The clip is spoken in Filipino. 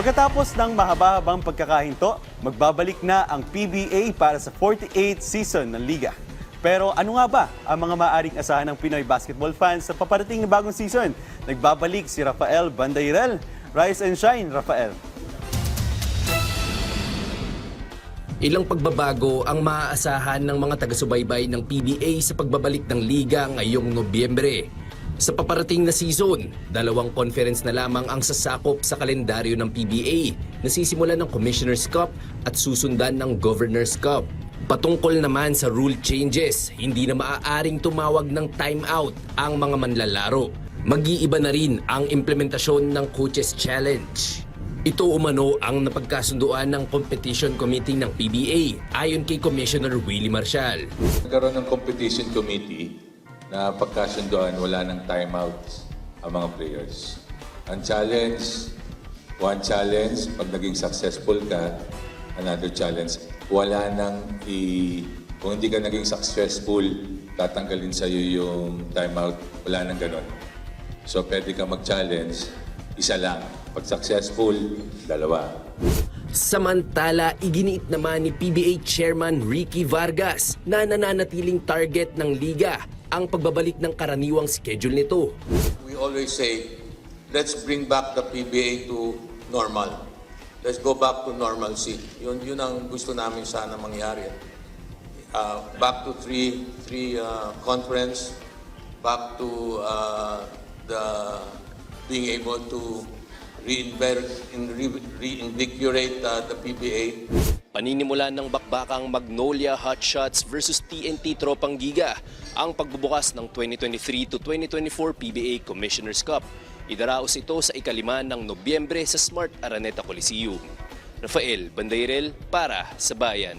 Pagkatapos ng mahaba-habang pagkakahinto, magbabalik na ang PBA para sa 48th season ng Liga. Pero ano nga ba ang mga maaring asahan ng Pinoy basketball fans sa paparating na bagong season? Nagbabalik si Rafael Bandairel. Rise and shine, Rafael. Ilang pagbabago ang maaasahan ng mga taga-subaybay ng PBA sa pagbabalik ng liga ngayong Nobyembre. Sa paparating na season, dalawang conference na lamang ang sasakop sa kalendaryo ng PBA na sisimulan ng Commissioner's Cup at susundan ng Governor's Cup. Patungkol naman sa rule changes, hindi na maaaring tumawag ng timeout ang mga manlalaro. Mag-iiba na rin ang implementasyon ng Coaches Challenge. Ito umano ang napagkasunduan ng Competition Committee ng PBA ayon kay Commissioner Willie Marshall. Nagkaroon ng competition committee na pagkasunduan wala ng timeouts ang mga players. Ang challenge, one challenge, pag naging successful ka, another challenge, wala nang i... Kung hindi ka naging successful, tatanggalin sa'yo yung timeout, wala nang ganun. So pwede ka mag-challenge, isa lang. Pag successful, dalawa. Samantala, iginiit naman ni PBA Chairman Ricky Vargas na nananatiling target ng liga ang pagbabalik ng karaniwang schedule nito. We always say, let's bring back the PBA to normal. Let's go back to normalcy. Yun, yun ang gusto namin sana mangyari. Uh, back to three, three uh, conference, back to uh, the being able to reinvigorate uh, the PBA. Paninimula ng bakbakang Magnolia Hotshots versus TNT Tropang Giga ang pagbubukas ng 2023 to 2024 PBA Commissioner's Cup. Idaraos ito sa ikalima ng Nobyembre sa Smart Araneta Coliseum. Rafael Bandairel para sa Bayan.